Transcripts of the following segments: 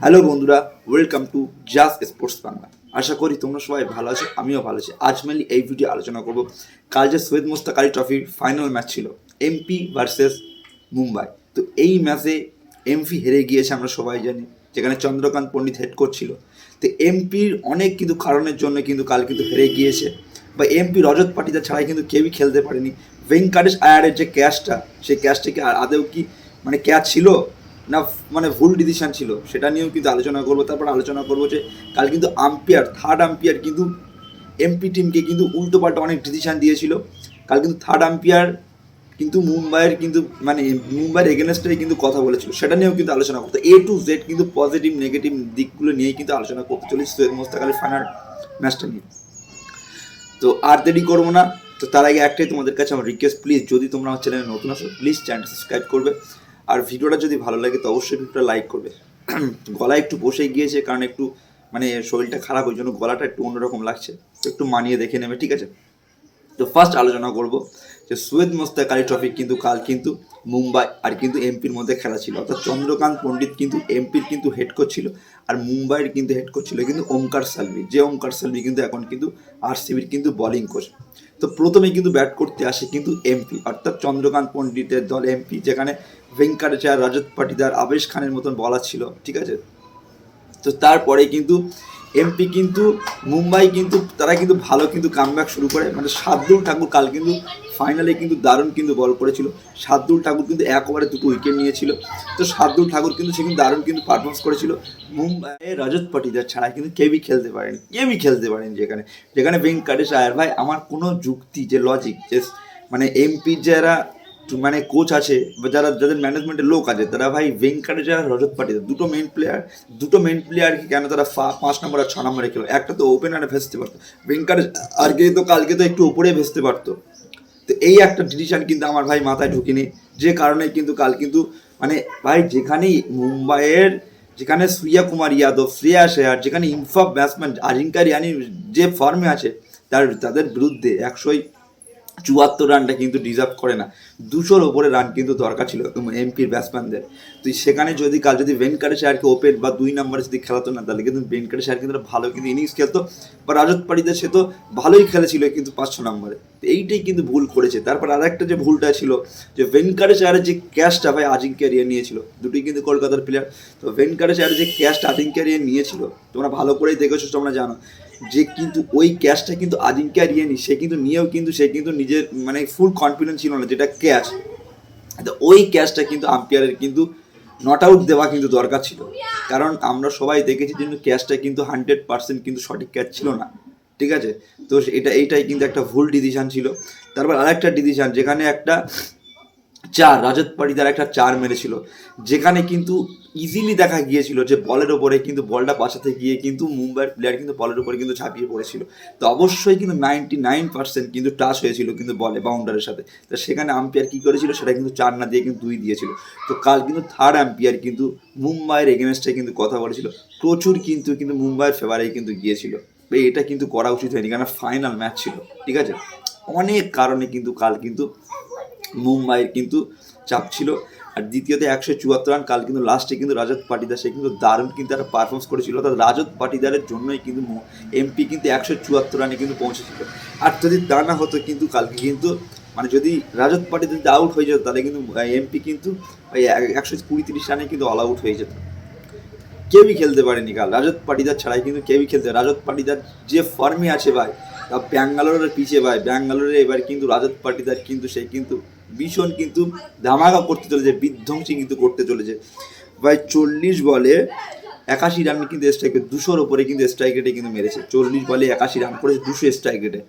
Hello বন্ধুরা welcome to জাস sports Bangla আশা করি তোমরা সবাই ভালো আছো, আমিও ভালো আছি। আজ মেনলি এই ভিডিও আলোচনা করব কাল যে সৈয়দ মুস্তাক আলী ট্রফির ফাইনাল ম্যাচ ছিল এমপি ভার্সেস মুম্বাই তো এই ম্যাচে এমপি হেরে গিয়েছে আমরা সবাই জানি, যেখানে চন্দ্রকান্ত পণ্ডিত হেড করছিল তো এমপির অনেক কিন্তু কারণের জন্য কিন্তু কাল কিন্তু হেরে গিয়েছে। বা এমপি রজত পাটিদার ছাড়াই কিন্তু কেউই খেলতে পারেনি। ভেঙ্কাটেশ আয়ারের যে ক্যাচটা সেই ক্যাচটা কি আর- আদৌ কি মানে ক্যাচ ছিল? না মানে ভুল ডিসিশন ছিল, সেটা নিয়েও কিন্তু আলোচনা করব, তারপর আলোচনা করব যে কাল কিন্তু আম্পিয়ার থার্ড আম্পিয়ার কিন্তু এমপি টিমকে কিন্তু উল্টো পাল্টা অনেক ডিসিশন দিয়েছিল। কাল কিন্তু থার্ড আম্পিয়ার কিন্তু মুম্বাইয়ের কিন্তু মানে মুম্বাইয়ের এগেনস্টে কিন্তু কথা বলেছিল, সেটা নিয়েও কিন্তু আলোচনা করতে। এ টু জেড কিন্তু পজিটিভ নেগেটিভ দিকগুলো নিয়েই কিন্তু আলোচনা করতে চলেছি সৈয়দ মোস্তাক আলীর ফাইনাল ম্যাচটা নিয়ে। তো আর দেরি করব না, তো তার আগে একটাই তোমাদের কাছে আমার রিকোয়েস্ট প্লিজ যদি তোমরা আমার চ্যানেলে নতুন আসো প্লিজ চ্যানেলটা সাবস্ক্রাইব করবে। আর ভিডিওটা যদি ভালো লাগে, তো অবশ্যই ভিডিওটা লাইক করবে। গলা একটু বসে গিয়েছে, কারণ একটু মানে শরীরটা খারাপ, ওই জন্য গলাটা একটু অন্যরকম লাগছে। একটু মানিয়ে দেখে নেবে, ঠিক আছে? তো ফার্স্ট আলোচনা করব যে সৈয়দ মোস্তাক আলী ট্রফি কিন্তু কাল কিন্তু মুম্বাই আর কিন্তু এমপির মধ্যে খেলা ছিল। অর্থাৎ চন্দ্রকান্ত পণ্ডিত কিন্তু এমপির কিন্তু হেড কোচ ছিল আর মুম্বাইয়ের কিন্তু হেড কোচ ছিল কিন্তু ওমকার সালভি। যে ওমকার সালভি কিন্তু এখন কিন্তু আরসিবির কিন্তু বোলিং কোচ তো প্রথমে কিন্তু ব্যাট করতে আসে কিন্তু এমপি, অর্থাৎ চন্দ্রকান্ত পণ্ডিতের দল এমপি, যেখানে ভেঙ্কাটাচার রাজত পাটিদার আবেশ খানের মতন বলা ছিল, ঠিক আছে? তো তারপরে কিন্তু এমপি কিন্তু মুম্বাই কিন্তু, তারা কিন্তু ভালো কিন্তু কামব্যাক শুরু করে। মানে শার্দুল ঠাকুর কাল কিন্তু ফাইনালে কিন্তু দারুণ কিন্তু বল করেছিল। শার্দুল ঠাকুর কিন্তু এক ওভারে দুটো উইকেট নিয়েছিল। তো শার্দুল ঠাকুর কিন্তু সে কিন্তু দারুণ কিন্তু পারফরমেন্স করেছিল। মুম্বাইয়ে রজত পাটিদার ছাড়া কিন্তু কেউই খেলতে পারেনি, কেউই খেলতে পারেনি যেখানে। যেখানে ভেঙ্কটেশ আয়ার ভাই, আমার কোনো যুক্তি যে লজিক যে মানে এমপি যারা মানে কোচ আছে, বা যারা, যাদের ম্যানেজমেন্টের লোক আছে, তারা ভাই ভেঙ্কাটেশ আর রজত পাটিদার দুটো মেন প্লেয়ার দুটো মেন প্লেয়ারকে কেন তারা পাঁচ নম্বর আর ছ নম্বরে খেলো একটা তো ওপেনারে ভেস্তে পারতো। ভেঙ্কাটেশ আজকে তো কালকে তো একটু উপরে ভেসতে পারতো। তো এই একটা ডিসিশন কিন্তু আমার ভাই মাথায় ঢুকিনি, যে কারণে কিন্তু কাল কিন্তু মানে ভাই যেখানেই মুম্বাইয়ের, যেখানে সূর্যা কুমার ইয়াদব, শ্রেয়া শেয়ার, যেখানে ইনফাব ব্যাটসম্যান আজিঙ্কা রিয়ানি যে ফর্মে আছে, তার, তাদের বিরুদ্ধে একশোই চুয়াত্তর রানটা কিন্তু ডিজার্ভ করে না। দুশোর ওপরে রান কিন্তু দরকার ছিল এমপির ব্যাটসম্যানদের তুই সেখানে যদি কাল যদি ভেঙ্কটেশ আয়ারকে ওপেন বা দুই নম্বরে যদি খেলাতো না, তাহলে কিন্তু ভেঙ্কটেশ আয়ার কিন্তু ভালো কিন্তু ইনিংস খেলতো বা রাজত পাড়িদের সে তো ভালোই খেলেছিল কিন্তু পাঁচ, ছ নম্বরে এইটাই কিন্তু ভুল করেছে। তারপর আর একটা যে ভুলটা ছিল, যে ভেঙ্কটেশ আয়ারের যে ক্যাশটা ভাই আজিঙ্কা রিয়া নিয়েছিল, দুটোই কিন্তু কলকাতার প্লেয়ার তো ভেঙ্কটেশ আয়ারের যে ক্যাশটা আজিঙ্কা রিয়া নিয়েছিল, তোমরা ভালো করেই দেখেছ, তোমরা জানো। যে কিন্তু ওই ক্যাচটা কিন্তু আজিঙ্কা রিয়ানি সে কিন্তু নিয়েও কিন্তু, সে কিন্তু নিজের মানে ফুল কনফিডেন্স ছিল না যেটা ক্যাচ তো ওই ক্যাচটা কিন্তু আম্পায়ারের কিন্তু নট আউট দেওয়া কিন্তু দরকার ছিল। কারণ আমরা সবাই দেখেছি যে ক্যাচটা কিন্তু হান্ড্রেড পার্সেন্ট কিন্তু সঠিক ক্যাচ ছিল না। ঠিক আছে? তো এটা, এইটাই কিন্তু একটা ভুল ডিসিশন ছিল। তারপর আরেকটা ডিসিশন যেখানে একটা চার রাজত পাটিদার একটা চার মেরেছিল। যেখানে কিন্তু ইজিলি দেখা গিয়েছিল যে বলের ওপরে কিন্তু বলটা বাঁচাতে গিয়ে কিন্তু মুম্বাইয়ের প্লেয়ার কিন্তু বলের ওপরে কিন্তু ঝাঁপিয়ে পড়েছিল। তো অবশ্যই কিন্তু নাইনটি নাইন পার্সেন্ট কিন্তু টাচ হয়েছিল কিন্তু বলে বাউন্ডারের সাথে। তো সেখানে আম্পায়ার কী করেছিল? সেটা কিন্তু চার না দিয়ে কিন্তু দুই দিয়েছিল। তো কাল কিন্তু থার্ড আম্পায়ার কিন্তু মুম্বাইয়ের এগেনস্টে কিন্তু কথা বলেছিল। প্রচুর কিন্তু কিন্তু মুম্বাইয়ের ফেভারে কিন্তু গিয়েছিল। এটা কিন্তু করা উচিত হয়নি, কারণ ফাইনাল ম্যাচ ছিল, ঠিক আছে? অনেক কারণে কিন্তু কাল কিন্তু মুম্বাইয়ের কিন্তু চাপ ছিল। আর দ্বিতীয়তে একশো চুয়াত্তর রান, কাল কিন্তু লাস্টে কিন্তু রাজত পাটিদার, সে কিন্তু দারুণ কিন্তু একটা পারফরমেন্স করেছিল। অর্থাৎ রাজত পাটিদারের জন্যই কিন্তু এমপি কিন্তু একশো চুয়াত্তর রানে কিন্তু পৌঁছেছিল। আর যদি তা না হতো কিন্তু কালকে কিন্তু মানে যদি রাজত পাটিদার যদি আউট হয়ে যেত, তাহলে কিন্তু এমপি কিন্তু ওই একশো কুড়ি তিরিশ রানে কিন্তু অল আউট হয়ে যেত। কেউই খেলতে পারেনি কাল। রাজত পাটিদার ছাড়াই কিন্তু কেউই খেলতে রাজত পাটিদার যে ফর্মে আছে ভাই, তা ব্যাঙ্গালোরের পিছিয়ে ভাই। ব্যাঙ্গালোরে এবার কিন্তু রাজত পাটিদার কিন্তু, সে কিন্তু ভীষণ কিন্তু ধামাকা করতে চলেছে, বিধ্বংসী কিন্তু করতে চলেছে। ভাই, চল্লিশ বলে একাশি রান কিন্তু স্ট্রাইক দুশোর ওপরে কিন্তু স্ট্রাইক রেটে কিন্তু মেরেছে। চল্লিশ বলে একাশি রান করেছে, দুশো স্ট্রাইক রেটে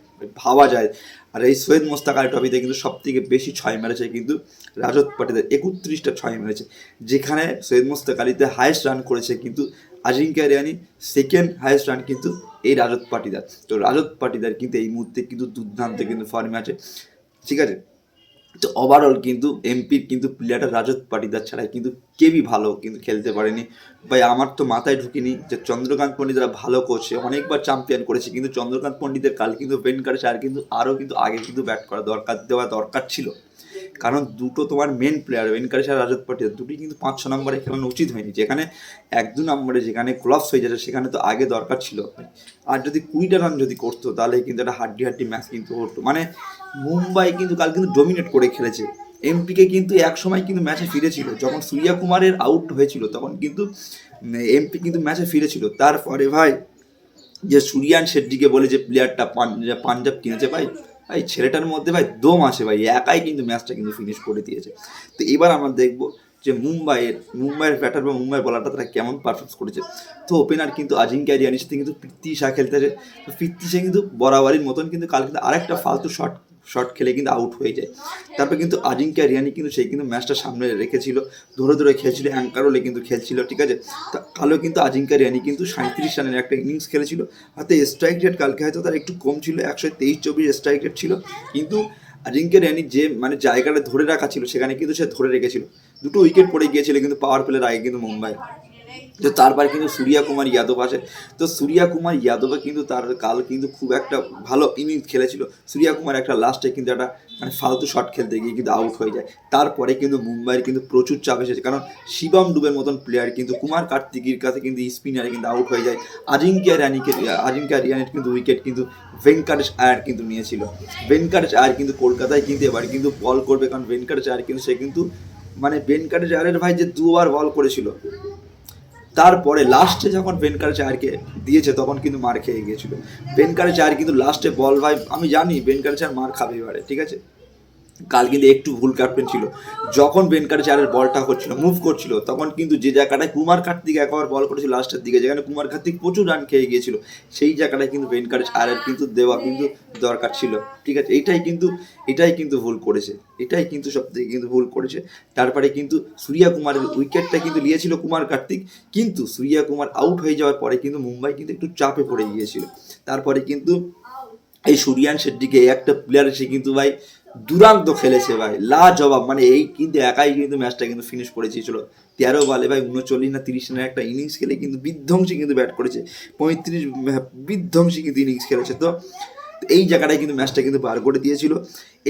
ভাবা যায়। আর এই সৈয়দ মোস্তাক আলী ট্রফিতে কিন্তু সব থেকে বেশি ছয় মেরেছে কিন্তু রাজত পাটিদার একত্রিশটা ছয় মেরেছে। যেখানে সৈয়দ মোস্তাক আলীতে হায়েস্ট রান করেছে কিন্তু Ajinkya Rahane second highest run কিন্তু এই রাজত পাটিদার। তো রাজত পাটিদার কিন্তু এই মুহূর্তে কিন্তু দুর্দান্ত কিন্তু ফর্মে আছে। ঠিক আছে? তো ওভারঅল কিন্তু এমপির কিন্তু প্লেয়ারটা রাজত পাটিদার ছাড়াই কিন্তু কেউই ভালো কিন্তু খেলতে পারেনি। ভাই, আমার তো মাথায় ঢুকিনি যে চন্দ্রকান্ত পণ্ডিত যারা ভালো করছে অনেকবার চ্যাম্পিয়ন করেছে, কিন্তু চন্দ্রকান্ত পণ্ডিতের কাল কিন্তু বেন করেছে আর কিন্তু আরও কিন্তু আগে কিন্তু ব্যাট করা দরকার, দেওয়া দরকার ছিল। কারণ দুটো তোমার মেন প্লেয়ার ভেনকারেশ আর রাজত পাটিদার দুটোই কিন্তু পাঁচ, ছ নম্বরে খেলানো উচিত হয়নি। যেখানে এক, দু নম্বরে যেখানে ক্লপস হয়ে যাচ্ছে, সেখানে তো আগে দরকার ছিল। আর যদি কুড়িটা রান যদি করতো, তাহলে কিন্তু একটা হাড্ডি হাড্ডি ম্যাচ কিন্তু হতো। মানে মুম্বাই কিন্তু কাল কিন্তু ডোমিনেট করে খেলেছে। এমপিকে কিন্তু এক সময় কিন্তু ম্যাচে ফিরেছিল। যখন সূর্যা কুমারের আউট হয়েছিল, তখন কিন্তু এমপি কিন্তু ম্যাচে ফিরেছিল। তারপরে ভাই, যে সুরিয়ান শেট্টিকে বলে যে প্লেয়ারটা পাঞ্জাব কিনেছে ভাই ভাই, ছেলেটার মধ্যে ভাই দম আছে ভাই, একাই কিন্তু ম্যাচটা কিন্তু ফিনিশ করে দিয়েছে। তো এবার আমরা দেখব যে মুম্বাইয়ের মুম্বাইয়ের ব্যাটার বা মুম্বাইয়ের বলারটা তারা কেমন পারফরমেন্স করেছে। তো ওপেনার কিন্তু আজিঙ্কা রিয়ানির সাথে কিন্তু ফিরতি শাহ খেলতেছে। তো ফিরতি শাহ কিন্তু বরাবরের মতন কিন্তু কাল কিন্তু আরেকটা ফালতু শট শট খেলে কিন্তু আউট হয়ে যায়। তারপর কিন্তু আজিঙ্কা রিয়ানি কিন্তু সেই কিন্তু ম্যাচটা সামনে রেখেছিল। ধরে ধরে খেলছিল অ্যাঙ্কার হলে কিন্তু খেলছিল, ঠিক আছে? তা কালো কিন্তু আজিঙ্কা রিয়ানি কিন্তু সাঁত্রিশ রানের একটা ইনিংস খেলেছিল। হাতে স্ট্রাইক রেট কালকে হয়তো তার একটু কম ছিল, একশো তেইশ, চব্বিশ স্ট্রাইক রেট ছিল। কিন্তু আজিঙ্কা রিয়ানি যে মানে জায়গাটা ধরে রাখা ছিল, সেখানে কিন্তু সে ধরে রেখেছিল। দুটো উইকেট পড়ে গিয়েছিল কিন্তু পাওয়ার প্লের আগে কিন্তু মুম্বাই। তো তারপর কিন্তু সূর্যা কুমার যাদব আছে। তো সূর্যা কুমার যাদবে কিন্তু তার কাল কিন্তু খুব একটা ভালো ইনিংস খেলেছিল। সূর্যা কুমার একটা লাস্টে কিন্তু একটা মানে ফালতু শট খেলতে গিয়ে কিন্তু আউট হয়ে যায়। তারপরে কিন্তু মুম্বাইয়ের কিন্তু প্রচুর চাপ এসেছে। কারণ শিবম ডুবের মতন প্লেয়ার কিন্তু কুমার কার্তিকের কাছে কিন্তু স্পিনারে কিন্তু আউট হয়ে যায়। আজিঙ্ক্য রানিকে আজিঙ্ক্য রিয়ানের কিন্তু উইকেট কিন্তু ভেঙ্কটেশ আয়ার কিন্তু নিয়েছিল। ভেঙ্কটেশ আয়ার কিন্তু কলকাতায় কিন্তু এবার কিন্তু বল করবে। কারণ ভেঙ্কটেশ আয়ার কিন্তু সে কিন্তু মানে ভেঙ্কটেশ আয়ারের ভাই যে দুবার বল করেছিল তারপরে লাস্টে যখন ভেনকার চায়ারকে দিয়েছে, তখন কিন্তু মার খেয়ে গিয়েছিল। ভেনকার চায়ার কিন্তু লাস্টে বল ভাই, আমি জানি ভেনকার চায়ার মার খাবে এবারে, ঠিক আছে? কাল কিন্তু একটু ভুল ক্যাপ্টেন ছিল। যখন বেনকার চারের বলটা করছিল মুভ করছিল, তখন কিন্তু যে জায়গাটায় কুমার কার্তিক একবার বল করেছিল লাস্টের দিকে, যেখানে কুমার কার্তিক প্রচুর রান খেয়ে গিয়েছিল, সেই জায়গাটায় কিন্তু বেনকার চারের কিন্তু দেওয়া কিন্তু দরকার ছিল। ঠিক আছে? এইটাই কিন্তু, এটাই কিন্তু ভুল করেছে। এটাই কিন্তু সব থেকে কিন্তু ভুল করেছে। তারপরে কিন্তু সূর্যা কুমারের উইকেটটা কিন্তু নিয়েছিল কুমার কার্তিক, কিন্তু সূর্যা কুমার আউট হয়ে যাওয়ার পরে কিন্তু মুম্বাই কিন্তু একটু চাপে পড়ে গিয়েছিল। তারপরে কিন্তু এই সুরিয়ান শেট্টিকে একটা প্লেয়ার এসে কিন্তু ভাই দুরান্ত খেলেছে ভাই লা জবাব মানে এই কিন্তু একাই কিন্তু ম্যাচটা কিন্তু ফিনিশ করে দিয়েছিল তেরো বলে ভাই উনচল্লিশ না তিরিশ না একটা ইনিংস খেলে কিন্তু বিধ্বংসী কিন্তু ব্যাট করেছে। পঁয়ত্রিশ, বিধ্বংসী কিন্তু ইনিংস খেলেছে। তো এই জায়গাটায় কিন্তু ম্যাচটা কিন্তু বার করে দিয়েছিল।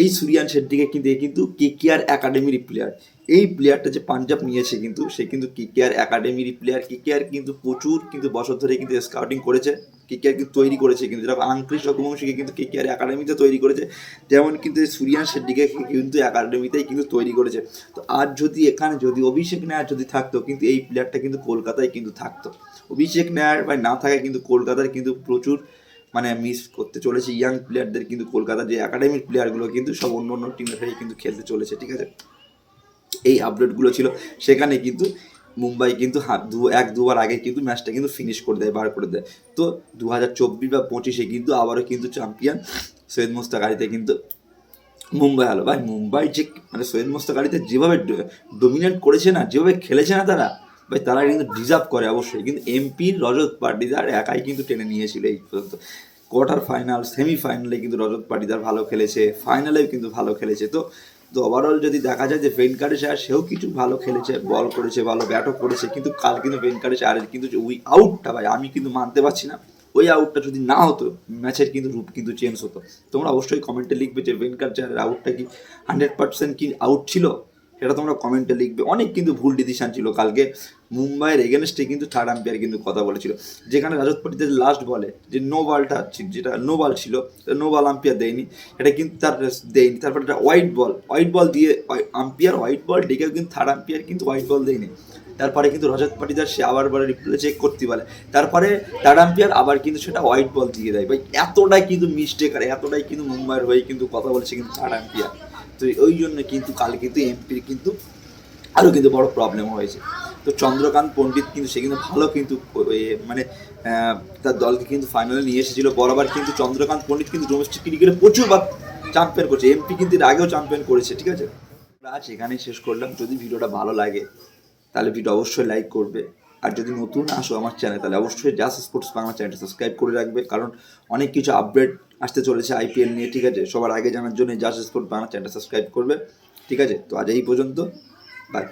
এই সুরিয়ান শেট্টিকে কিন্তু কিন্তু কে কেয়ার একাডেমির প্লেয়ার এই প্লেয়ারটা যে পাঞ্জাব নিয়েছে কিন্তু, সে কিন্তু কে কেয়ার একাডেমির প্লেয়ার কে কেয়ার কিন্তু প্রচুর কিন্তু বছর ধরে কিন্তু স্কাউটিং করেছে। কে কেয়ার কিন্তু তৈরি করেছে কিন্তু। যেরকম আংক্রিস রঘুবংশীকে কিন্তু কে কেয়ার একাডেমিতে তৈরি করেছে, যেমন কিন্তু সুরিয়ান শেট্টিকে কিন্তু একাডেমিতেই কিন্তু তৈরি করেছে। তো আর যদি এখানে, যদি অভিষেক নেয়ার যদি থাকতো, কিন্তু এই প্লেয়ারটা কিন্তু কলকাতায় কিন্তু থাকতো। অভিষেক নেয়ার বা না থাকায় কিন্তু কলকাতার কিন্তু প্রচুর মানে মিস করতে চলেছে ইয়াং প্লেয়ারদের কিন্তু কলকাতার যে একাডেমিক প্লেয়ারগুলো কিন্তু সব অন্য অন্য টিমের হয়ে কিন্তু খেলতে চলেছে, ঠিক আছে? এই আপডেটগুলো ছিল। সেখানে কিন্তু মুম্বাই কিন্তু হাত দু, এক, দুবার আগে কিন্তু ম্যাচটা কিন্তু ফিনিশ করে দেয়, বার করে দেয়। তো দু হাজার চব্বিশ বা পঁচিশে কিন্তু আবারও কিন্তু চ্যাম্পিয়ন সৈয়দ মোস্তাকারিতে কিন্তু মুম্বাই হলো ভাই, মুম্বাই যে মানে সৈয়দ মোস্তাকারিতে যেভাবে ডোমিনেট করেছে না, যেভাবে খেলেছে না তারা ভাই, তারা কিন্তু ডিজার্ভ করে অবশ্যই। কিন্তু এমপির রজত পাটিদার একাই কিন্তু টেনে নিয়েছিল এই পর্যন্ত। কোয়ার্টার ফাইনাল সেমিফাইনালে কিন্তু রজত পাটিদার ভালো খেলেছে ফাইনালেও কিন্তু ভালো খেলেছে। তো তো ওভারঅল যদি দেখা যায় যে ভেনকারেশ আর সেও কিছু ভালো খেলেছে বল করেছে, ভালো ব্যাটও করেছে, কিন্তু কাল কিন্তু ভেনকারেশ আরের কিন্তু ওই আউটটা ভাই, আমি কিন্তু মানতে পারছি না। ওই আউটটা যদি না হতো ম্যাচের কিন্তু রূপ কিন্তু চেঞ্জ হতো। তোমরা অবশ্যই কমেন্টে লিখবে যে চারের আউটটা কি হান্ড্রেড পার্সেন্ট কি আউট ছিল? সেটা তোমরা কমেন্টে লিখবে। অনেক কিন্তু ভুল ডিসিশন ছিল। কালকে মুম্বাইয়ের এগেনস্টে কিন্তু থার্ড আম্পায়ার কিন্তু কথা বলেছিল। যেখানে রাজত পাটিদের লাস্ট বলে যে নো বলটা যেটা নো বল ছিল নো বল আম্পায়ার দেয়নি। এটা কিন্তু তার দেয়নি। তারপর একটা হোয়াইট বল হোয়াইট বল দিয়ে আম্পায়ার হোয়াইট বল ডেকেও কিন্তু থার্ড আম্পায়ার কিন্তু হোয়াইট বল দেয়নি। তারপরে কিন্তু রজত পাটিদার সে আবার বলে রিপ্লে চেক করতে বলে। তারপরে থার্ড আম্পায়ার আবার কিন্তু সেটা হোয়াইট বল দিয়ে দেয়। ভাই, এতটাই কিন্তু মিস্টেক আর এতটাই কিন্তু মুম্বাইয়ের হয়ে কিন্তু কথা বলছে কিন্তু থার্ড আম্পায়ার তো ওই জন্য কিন্তু কাল কিন্তু এমপির কিন্তু আরও কিন্তু বড় প্রবলেম হয়েছে। তো চন্দ্রকান্ত পণ্ডিত কিন্তু, সে কিন্তু ভালো কিন্তু মানে তার দলকে কিন্তু ফাইনালে নিয়ে এসেছিল। বরাবর কিন্তু চন্দ্রকান্ত পণ্ডিত কিন্তু ডোমেস্টিক ক্রিকেটে প্রচুরবার চ্যাম্পিয়ন করেছে। এমপি কিন্তু এর আগেও চ্যাম্পিয়ন করেছে, ঠিক আছে? আজ এখানেই শেষ করলাম। যদি ভিডিওটা ভালো লাগে, তাহলে ভিডিও অবশ্যই লাইক করবে। আর যদি নতুন আসো আমার চ্যানেল তাহলে অবশ্যই জাস স্পোর্টস বাংলা চ্যানেলটা সাবস্ক্রাইব করে রাখবে। কারণ অনেক কিছু আপডেট আসতে চলেছে আইপিএল নিয়ে, ঠিক আছে? সবার আগে জানার জন্য জাস স্পোর্টস বাংলা চ্যানেলটা সাবস্ক্রাইব করবে, ঠিক আছে? তো আজ এই পর্যন্ত বাই